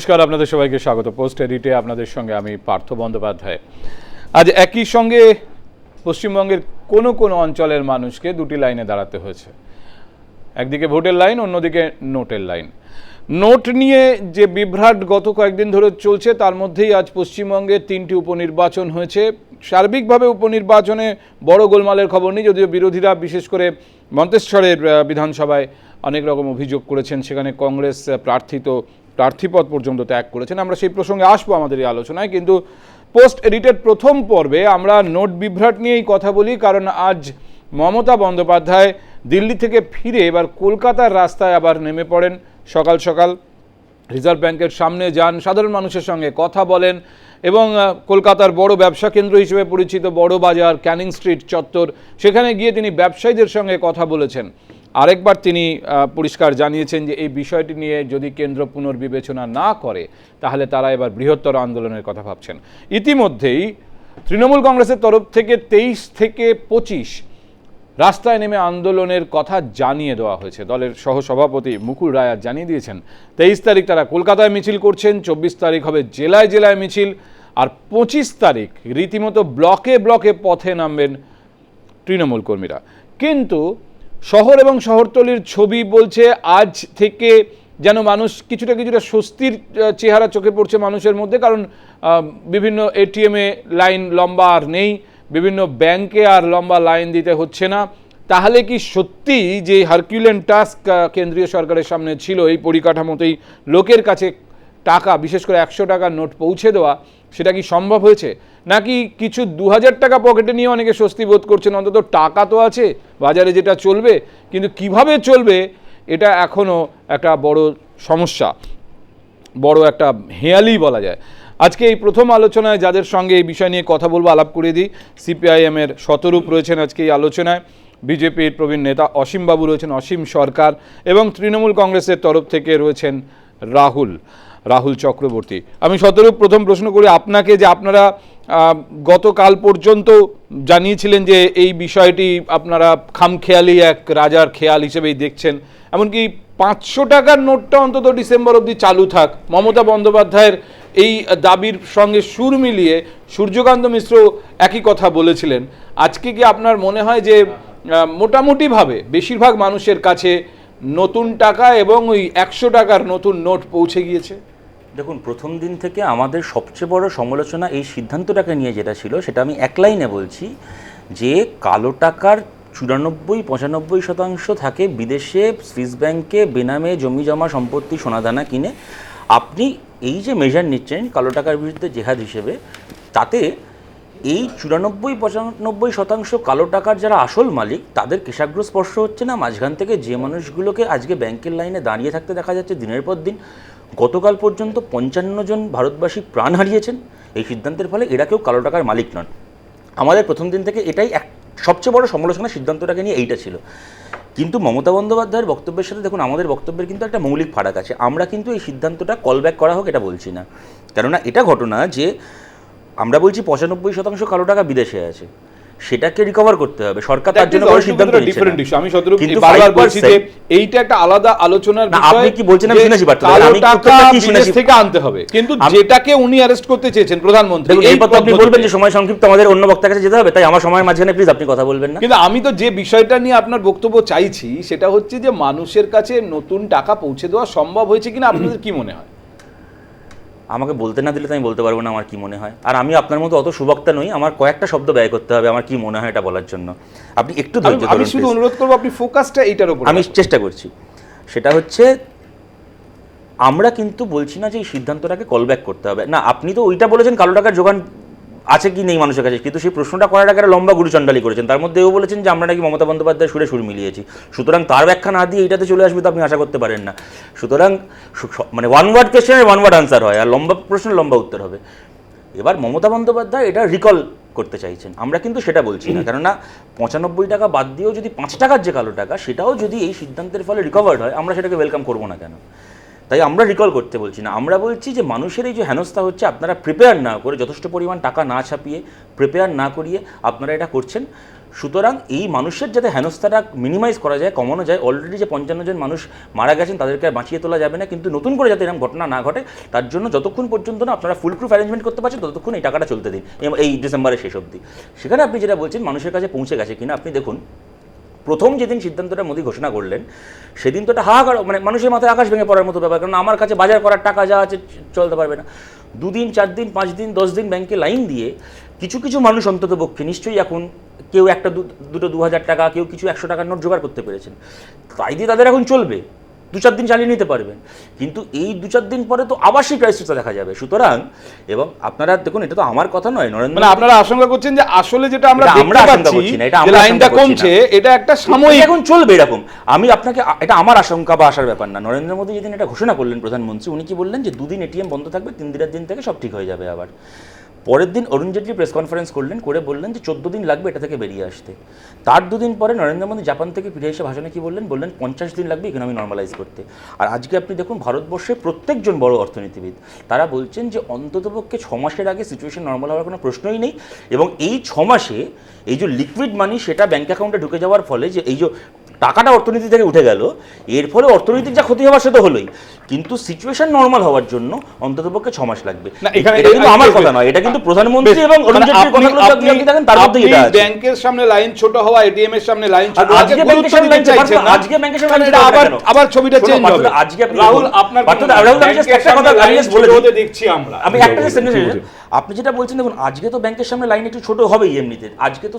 নমস্কার আপনাদের সবাইকে স্বাগত। পোস্ট এডিটে আপনাদের সঙ্গে আমি পার্থ বন্দ্যোপাধ্যায়। আজ একই সঙ্গে পশ্চিমবঙ্গের কোনো কোনো অঞ্চলের মানুষকে দুটি লাইনে দাঁড়াতে হয়েছে। একদিকে ভোটের লাইন অন্যদিকে নোটের লাইন। নোট নিয়ে যে বিভ্রাট গত কয়েকদিন ধরে চলছে তার মধ্যেই আজ পশ্চিমবঙ্গে তিনটি উপনির্বাচন হয়েছে। সার্বিকভাবে উপনির্বাচনে বড় গোলমালের খবর নেই যদিও বিরোধীরা বিশেষ করে মন্তেশ্বরের বিধানসভায় অনেক রকম অভিযোগ করেছেন। সেখানে কংগ্রেস আহ, প্রার্থিত প্রার্থীপদ পর্যন্ত ত্যাগ করেছেন। আমরা সেই প্রসঙ্গে আসব আমাদের এই আলোচনায়, কিন্তু পোস্ট এডিটেড প্রথম পর্বে আমরা নোট বিভ্রাট নিয়েই কথা বলি, কারণ আজ মমতা বন্দ্যোপাধ্যায় দিল্লি থেকে ফিরে এবার কলকাতার রাস্তায় আবার নেমে পড়েন। সকাল সকাল রিজার্ভ ব্যাংকের সামনে যান, সাধারণ মানুষের সঙ্গে কথা বলেন এবং কলকাতার বড় ব্যবসা কেন্দ্র হিসেবে পরিচিত বড় বাজার, ক্যানিং স্ট্রিট, চত্বর, সেখানে গিয়ে তিনি ব্যবসায়ীদের সঙ্গে কথা বলেছেন। আরেকবার তিনি পরিষ্কার জানিয়েছেন যে এই বিষয়টি নিয়ে যদি কেন্দ্র পুনর্বিবেচনা না করে, তাহলে তারা এবার বৃহত্তর আন্দোলনের কথা ভাবছেন। ইতিমধ্যেই তৃণমূল কংগ্রেসের তরফ থেকে তেইশ থেকে পঁচিশ রাস্তায় নেমে আন্দোলনের কথা জানিয়ে দেওয়া হয়েছে। দলের সহসভাপতি মুকুল রায়া জানিয়ে দিয়েছেন, তেইশ তারিখ তারা কলকাতায় মিছিল করছেন, চব্বিশ তারিখ হবে জেলায় জেলায় মিছিল, আর পঁচিশ তারিখ রীতিমতো ব্লকে ব্লকে পথে নামবেন তৃণমূল কর্মীরা। কিন্তু শহর এবং শহরতলির ছবি বলছে, আজ থেকে যেন মানুষ কিছুটা কিছুটা স্বস্তির চেহারা চোখে পড়ছে মানুষের মধ্যে, কারণ বিভিন্ন এটিএমে লাইন লম্বা আর নেই, বিভিন্ন ব্যাংকে আর লম্বা লাইন দিতে হচ্ছে না। তাহলে কি সত্যি যে হারকিউলেন টাস্ক কেন্দ্রীয় সরকারের সামনে ছিল, এই পরিকাঠামোতেই লোকের কাছে টাকা, বিশেষ করে একশো টাকার নোট পৌঁছে দেওয়া, সেটা কি সম্ভব হয়েছে? নাকি কিছু দু হাজার টাকা পকেটে নিয়ে অনেকে স্বস্তি বোধ করছেন, অন্তত টাকা তো আছে, বাজারে যেটা চলবে, কিন্তু কীভাবে চলবে, এটা এখনও একটা বড় সমস্যা, বড় একটা হেয়ালি বলা যায়। আজকে এই প্রথম আলোচনায় যাদের সঙ্গে এই বিষয় নিয়ে কথা বলব, আলাপ করে দিই। সিপিআইএমের শতরূপ রয়েছেন আজকে এই আলোচনায়। বিজেপির প্রবীণ নেতা অসীমবাবু রয়েছেন, অসীম সরকার, এবং তৃণমূল কংগ্রেসের তরফ থেকে রয়েছেন রাহুল। রাহুল চক্রবর্তী। আমি শতরূপ প্রথম প্রশ্ন করি আপনাকে যে আপনারা গতকাল পর্যন্ত জানিয়েছিলেন যে এই বিষয়টি আপনারা খামখেয়ালি এক রাজার খেয়াল হিসেবেই দেখছেন। এমনকি পাঁচশো টাকার নোটটা অন্তত ডিসেম্বর অবধি চালু থাক। মমতা বন্দ্যোপাধ্যায়ের এই দাবির সঙ্গে সুর মিলিয়ে সূর্যকান্ত মিশ্র একই কথা বলেছিলেন। আজকে কি আপনার মনে হয় যে মোটামুটিভাবে বেশিরভাগ মানুষের কাছে নতুন টাকা এবং ওই একশো টাকার নতুন নোট পৌঁছে গিয়েছে? দেখুন, প্রথম দিন থেকে আমাদের সবচেয়ে বড় সমালোচনা এই সিদ্ধান্তটাকে নিয়ে যেটা ছিল, সেটা আমি এক লাইনে বলছি যে কালো টাকার চুরানব্বই, পঁচানব্বই শতাংশ থাকে বিদেশে, সুইস ব্যাংকে, বেনামে জমি জমা সম্পত্তি, সোনাদানা কিনে। আপনি এই যে মেজার নিচ্ছেন কালো টাকার বিরুদ্ধে জেহাদ হিসেবে, তাতে এই চুরানব্বই, পঁচানব্বই শতাংশ কালো টাকার যারা আসল মালিক, তাদের কেশাগ্র স্পর্শ হচ্ছে না। মাঝখান থেকে যে মানুষগুলোকে আজকে ব্যাংকের লাইনে দাঁড়িয়ে থাকতে দেখা যাচ্ছে দিনের পর দিন গতকাল পর্যন্ত পঞ্চান্ন জন ভারতবাসী প্রাণ হারিয়েছেন। এই সিদ্ধান্তের ফলে এরা কেউ কালো টাকার মালিক নন। আমাদের প্রথম দিন থেকে এটাই এক সবচেয়ে বড় সমালোচনা সিদ্ধান্তটাকে নিয়ে এইটা ছিল। কিন্তু মমতা বন্দ্যোপাধ্যায়ের বক্তব্যের সাথে দেখুন, আমাদের বক্তব্যের কিন্তু একটা মৌলিক ফারাক আছে। আমরা কিন্তু এই সিদ্ধান্তটা কল ব্যাক করা হোক এটা বলছি না। কেননা এটা ঘটনা যে আমরা বলছি পঁচানব্বই শতাংশ কালো টাকা বিদেশে আছে। সেটাকে রিকভার করতে হবে। সরকার তার জন্য কোনো সিদ্ধান্ত নিচ্ছে না। ইস্যু আমি শতরূপ কিন্তু বারবার বলছি যে এইটা একটা আলাদা আলোচনার বিষয় আপনি কি বলছেন? আমি শুনেছি পার্থ, আমি টাকা কি বিদেশ শুনেছি? থেকে আনতে হবে। কিন্তু যেটাকে উনি অ্যারেস্ট করতে চেয়েছেন প্রধানমন্ত্রী এই তো আপনি বলবেন যে সময় সংক্ষিপ্ত আমাদের অন্য বক্তার কাছে যেতে হবে তাই আমার সময়ের মাঝখানে প্লিজ আপনি কথা বলবেন না। কিন্তু আমি তো যে বিষয়টা নিয়ে আপনার বক্তব্য চাইছি সেটা হচ্ছে যে মানুষের কাছে নতুন টাকা পৌঁছে দেওয়া সম্ভব হয়েছে কিনা আপনাদের কি মনে হয়? আমাকে বলতে না দিলে তো আমি বলতে পারব না আমার কি মনে হয়। আর আমি আপনার মতো অত সুবক্তা নই আমার কয়েকটা শব্দ ব্যয় করতে হবে আমার কি মনে হয় এটা বলার জন্য। আপনি একটু ধৈর্য আমি শুধু অনুরোধ করব আপনি ফোকাসটা এইটার উপর আমি চেষ্টা করছি। সেটা হচ্ছে আমরা কিন্তু বলছি না যে এই সিদ্ধান্তটাকে কল ব্যাক করতে হবে। না আপনি তো ওইটা বলেছেন কালো টাকার যোগান আছে কি নেই মানুষের কাছে? কিন্তু সেই প্রশ্নটা করার আগে লম্বা গুরুচণ্ডালি করেছেন। তার মধ্যে এও বলেছেন যে, আমরা নাকি মমতা বন্দ্যোপাধ্যায় সুরে সুর মিলিয়েছি। সুতরাং তার ব্যাখ্যা না দিয়ে এটাতে চলে আসবে তো আপনি আশা করতে পারেন না। সুতরাং মানে ওয়ান ওয়ার্ড কোয়েশ্চেনের ওয়ান ওয়ার্ড আনসার হয়, আর লম্বা প্রশ্নের লম্বা উত্তর হবে। এবার মমতা বন্দ্যোপাধ্যায় এটা রিকল করতে চাইছেন। আমরা কিন্তু সেটা বলছি না। কেননা পঁচানব্বই টাকা বাদ দিয়েও যদি পাঁচ টাকার যে কালো টাকা, সেটাও যদি এই সিদ্ধান্তের ফলে রিকভার্ড হয়, আমরা সেটাকে ওয়েলকাম করব না কেন? তাই আমরা রিকল করতে বলছি না। আমরা বলছি যে মানুষের এই যে হেনস্থা হচ্ছে, আপনারা প্রিপেয়ার না করে, যথেষ্ট পরিমাণ টাকা না ছাপিয়ে প্রিপেয়ার না করিয়ে আপনারা এটা করছেন। সুতরাং এই মানুষের যাতে হেনস্থাটা মিনিমাইজ করা যায়, কমানো যায় অলরেডি যে পঞ্চান্ন জন মানুষ মারা গেছেন, তাদেরকে আর বাঁচিয়ে তোলা যাবে না। কিন্তু নতুন করে যাতে এরকম ঘটনা না ঘটে, তার জন্য যতক্ষণ পর্যন্ত না আপনারা ফুল প্রুফ অ্যারেঞ্জমেন্ট করতে পারছেন, ততক্ষণ এই টাকাটা চলতে দিন। এই ডিসেম্বরের শেষ অবধি। সেখানে আপনি যেটা বলছেন, মানুষের কাছে পৌঁছে গেছে কিনা, আপনি দেখুন প্রথম যেদিন সিদ্ধান্তটা মোদী ঘোষণা করলেন, সেদিন তো একটা হাহাকার মানে মানুষের মাথায় আকাশ ভেঙে পড়ার মতো ব্যাপার, কারণ আমার কাছে বাজার করার টাকা যা আছে চলতে পারবে না। দুদিন চার দিন পাঁচ দিন দশ দিন ব্যাংকে লাইন দিয়ে কিছু কিছু মানুষ অন্তত পক্ষে নিশ্চয়ই এখন কেউ একটা দুটো দু হাজার টাকা, কেউ কিছু একশো টাকার নোট জোগাড় করতে পেরেছেন। তাই দিয়ে তাদের এখন চলবে। দু চার দিন চালিয়ে নিতে পারবেন। কিন্তু এই দু চার দিন পরে তো আবার সেই ক্রাইসিসটা দেখা যাবে। সুতরাং এবং আপনারা দেখুন এটা তো আমার কথা নয় নরেন্দ্র মানে আপনারা আশঙ্কা করছেন যে আসলে যেটা আমরা আমরা আশঙ্কা করছি না, এটা আমরা লাইনটা। কমছে এটা একটা সাময়িক এখন চলবে এরকম। আমি আপনাকে এটা আমার আশঙ্কা বা আসার ব্যাপার না। নরেন্দ্র মোদী যেদিন এটা ঘোষণা করলেন প্রধানমন্ত্রী উনি কি বললেন যে দুদিন এটিএম বন্ধ থাকবে তিন দিনের দিন থেকে সব ঠিক হয়ে যাবে আবার। পরের দিন অরুণ জেটলি প্রেস কনফারেন্স করলেন, করে বললেন যে চোদ্দ দিন লাগবে এটা থেকে বেরিয়ে আসতে। তার দুদিন পরে নরেন্দ্র মোদী জাপান থেকে ফিরে এসে ভাষণে কি বললেন? বললেন, পঞ্চাশ দিন লাগবে ইকোনমি নর্মালাইজ করতে। আর আজকে আপনি দেখুন ভারতবর্ষের প্রত্যেকজন বড় অর্থনীতিবিদ, তারা বলছেন যে অন্ততপক্ষে ছ মাসের আগে সিচুয়েশন নর্মাল হওয়ার কোনো প্রশ্নই নেই এবং এই ছ মাসে এই যে লিকুইড মানি সেটা ব্যাঙ্ক অ্যাকাউন্টে ঢুকে যাওয়ার ফলে যে এই যে টাকাটা অর্থনীতি থেকে উঠে গেল এর ফলে অর্থনৈতিক যা ক্ষতি হওয়ার সে তো হলোই। কিন্তু সিচুয়েশন নর্মাল হওয়ার জন্য অন্ততপক্ষে ছ মাস লাগবে। এটা কিন্তু আমার কথা নয় এটা কিন্তু প্রধানমন্ত্রী এবং অরুণ মানে জেটলির কথাগুলো যদি আপনি দেখেন তার মধ্যে এটা আছে। ব্যাংকের সামনে লাইন ছোট হওয়া এটিএম এর সামনে লাইন ছোট হওয়া আজকে ব্যাংকের সামনে লাইন ছোট, আজকে ব্যাংকের সামনে লাইন এটা আবার আবার ছবিটা চেঞ্জ হবে। আজকে আপনি রাহুল আপনার রাহুল, আমি একটা কথা বলে। দেখছি আমরা। আমি একটা সেন্টেন্স আপনি যেটা বলছেন দেখুন আজকে তো ব্যাংকের সামনে লাইন একটু ছোট হবেই এমনিতে। আজকে তো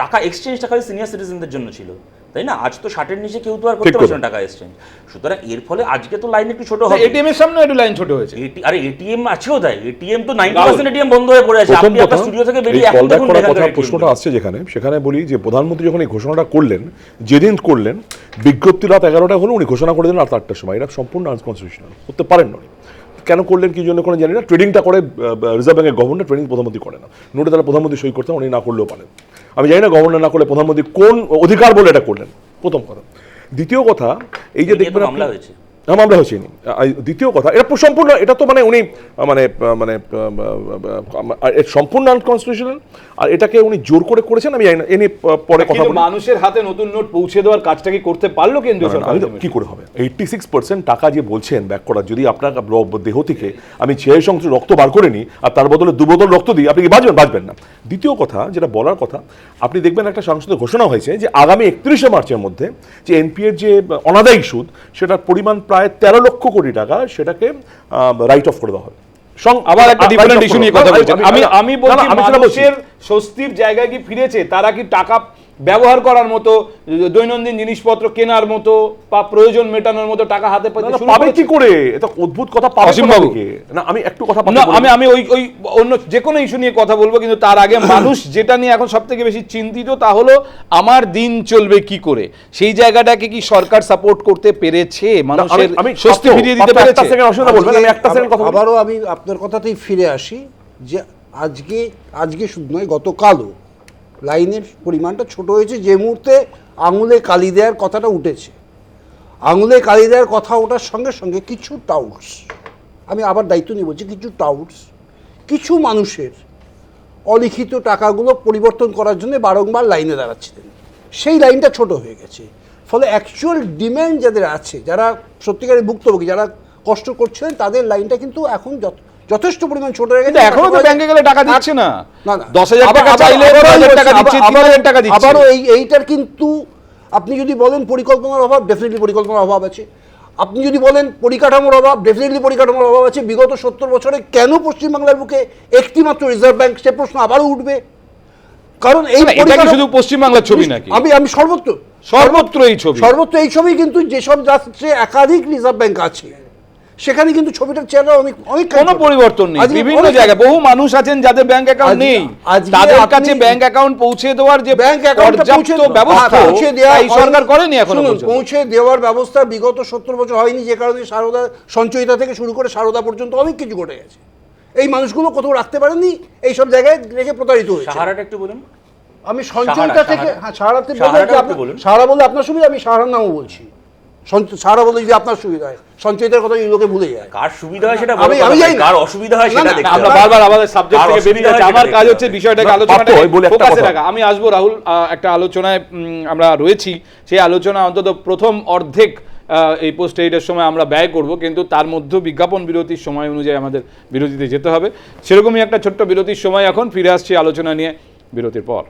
টাকা এক্সচেঞ্জটা খালি সিনিয়র সিটিজেনদের জন্য ছিল। তাই না? আজ তো ষাটের নিচে কেউ তো আর করতে পারছে না টাকা এক্সচেঞ্জ সুতরাং এর ফলে আজকে তো লাইন একটু ছোট হবে এটিএম এর সামনে একটু লাইন ছোট হয়েছে। এটি আরে এটিএম আছেও তাই। এটিএম তো নাইনটি রাহুল, পার্সেন্ট এটিএম বন্ধ হয়ে পড়ে আছে। আপনি আপনার স্টুডিও থেকে বেরিয়ে এখন কল ব্যাক দেখুন কথা প্রশ্নটা আসছে যেখানে। সেখানে বলি যে প্রধানমন্ত্রী যখন এই ঘোষণাটা করলেন যেদিন করলেন বিজ্ঞপ্তি রাত এগারোটা হলো উনি ঘোষণা করে দিলেন রাত আটটার সময়। এটা সম্পূর্ণ আনকনস্টিটিউশনাল করতে পারেন না। কেন করলেন কি জন্য কোনো জানি না। ট্রেডিংটা করে রিজার্ভ ব্যাঙ্কের গভর্নর ট্রেডিং প্রধানমন্ত্রী করে না। নোটে তারা প্রধানমন্ত্রী সই করতেন উনি না করলেও পারেন। আমি জানি না গভর্নর না করলে প্রধানমন্ত্রী কোন অধিকার বলে এটা করলেন। প্রথম কথা। দ্বিতীয় কথা এই যে দেখবেন আমরা হয়েছে। মামলা হয়েছে নি। দ্বিতীয় কথা এটা সম্পূর্ণ এটা তো মানে উনি মানে মানে সম্পূর্ণ আনকনস্টিটিউশনাল আর এটাকে উনি জোর করে করেছেন আমি জানি না এ নিয়ে পরে কথা মানুষের হাতে নতুন নোট পৌঁছে দেওয়ার কাজটা কি করতে পারল কেন্দ্রীয় সরকার? কি করে হবে? এইটটি সিক্স পার্সেন্ট টাকা যে বলছেন ব্যাক করার যদি আপনার দেহ থেকে আমি ছিয়াশি শতাংশ রক্ত বার করে নিই আর তার বদলে দু বোতল রক্ত দিই আপনি কি বাঁচবেন? বাঁচবেন না। দ্বিতীয় কথা যেটা বলার কথা আপনি দেখবেন একটা সংসদে ঘোষণা হয়েছে যে আগামী একত্রিশে মার্চের মধ্যে যে এনপিএর যে অনাদায়ী সুদ সেটার পরিমাণ প্রায় তেরো লক্ষ কোটি টাকা সেটাকে রাইট অফ করে দেওয়া হয় সং- আবার একটা ডিফারেন্ট ইস্যু নিয়ে কথা। বলছেন আমি আমি বলছি। মানুষের স্বস্তির জায়গায় কি ফিরেছে তারা কি টাকা ব্যবহার করার মতো দৈনন্দিন জিনিসপত্র কেনার মতো বা প্রয়োজন মেটানোর মতো টাকা হাতে পাবে কি করে? এটা অদ্ভুত কথা পাবে? না আমি একটু কথা না আমি আমি ওই ওই অন্য যে কোনো ইস্যু নিয়ে কথা বলব কিন্তু তার আগে মানুষ যেটা নিয়ে এখন সব থেকে বেশি চিন্তিত তা হলো আমার দিন চলবে কি করে? সেই জায়গাটাকে কি সরকার সাপোর্ট করতে পেরেছে? মানুষের আমি স্বস্তি ফিরিয়ে দিতে পেরেছে? অসুবিধা বলবেন আমি একটা সেকেন্ড কথা। আবারও আমি আপনার কথাতেই ফিরে আসি যে আজকে আজকে শুধু নয় গতকালও লাইনের পরিমাণটা ছোট হয়েছে, যে মুহূর্তে আঙুলে কালি দেওয়ার কথাটা উঠেছে। আঙুলে কালি দেওয়ার কথা ওঠার সঙ্গে সঙ্গে কিছু টাউটস, আমি আবার দায়িত্ব নিয়ে বলছি, কিছু টাউটস, কিছু মানুষের অলিখিত টাকাগুলো পরিবর্তন করার জন্য বারংবার লাইনে দাঁড়াচ্ছিলেন। সেই লাইনটা ছোট হয়ে গেছে। ফলে অ্যাকচুয়াল ডিম্যান্ড যাদের আছে, যারা সত্যিকারের ভুক্তভোগী, যারা কষ্ট করছিলেন, তাদের লাইনটা কিন্তু এখন যথ- যথেষ্ট পরিমাণ ছোট হয়ে গেছে এখনও তো ব্যাংকে গেলে টাকা দিচ্ছে না। না দশ হাজার টাকা চাইলে টাকা দিচ্ছে টাকা দিচ্ছে। আবারও এই এইটার কিন্তু আপনি যদি বলেন পরিকল্পনার অভাব ডেফিনেটলি পরিকল্পনার অভাব আছে। আপনি যদি বলেন পরিকাঠামোর অভাব ডেফিনেটলি পরিকাঠামোর অভাব আছে। বিগত সত্তর বছরে কেন পশ্চিমবাংলার বুকে একটি মাত্র রিজার্ভ ব্যাংক সে প্রশ্ন আবারও উঠবে। কারণ এই পরিকাঠামো- শুধু পশ্চিমবাংলার ছবি নাকি? আমি আমি সর্বত্র সর্বত্র এই ছবি। সর্বত্র এই ছবি কিন্তু যেসব রাষ্ট্রে একাধিক রিজার্ভ ব্যাংক আছে। সেখানে কিন্তু ছবিটার চেহারা অনেক অনেক কোনো পরিবর্তন নেই বিভিন্ন জায়গায় বহু মানুষ আছেন যাদের ব্যাংক অ্যাকাউন্ট নেই। তাদের কাছে ব্যাংক অ্যাকাউন্ট পৌঁছে দেওয়ার যে ব্যাংক অ্যাকাউন্টে ব্যবস্থা পৌঁছে দেওয়া এই সরকার করেনি এখনও পৌঁছে দেওয়ার ব্যবস্থা বিগত সত্তর বছর হয়নি যে কারণে সারদা সঞ্চয়িতা থেকে শুরু করে সারদা পর্যন্ত অনেক কিছু ঘটে গেছে। এই মানুষগুলো কোথাও রাখতে পারেনি এই সব জায়গায় রেখে প্রতারিত হয়েছে। সাহারাটা একটু বলুন। আমি সঞ্চয়িতা থেকে। হ্যাঁ সাহারাতে। সাহারা বলে আপনার সুবিধা আমি সাহারার নামও বলছি। সারা বলে যদি আপনার সুবিধা হয়। সঞ্চয়িতার কথা এই লোকে ভুলে যায়। কার সুবিধা হয় সেটা আমি- আমি জানি কার অসুবিধা হয় সেটা দেখতে আমরা। বারবার আমাদের সাবজেক্ট থেকে বেরিয়ে যাচ্ছে। আমার কাজ হচ্ছে। বিষয়টাকে আমি ফোকাসে রাখা। আমি আসব রাহুল একটা আলোচনায় আমরা রয়েছি। সেই আলোচনা অন্তত প্রথম অর্ধেক আহ, এই পোস্ট এইটের সময় আমরা ব্যয় করব কিন্তু তার মধ্যে বিজ্ঞাপন বিরতির সময় অনুযায়ী আমাদের বিরতিতে যেতে হবে। সেরকমই একটা ছোট্ট বিরতির সময় এখন ফিরে আসছি আলোচনা নিয়ে বিরতির পর।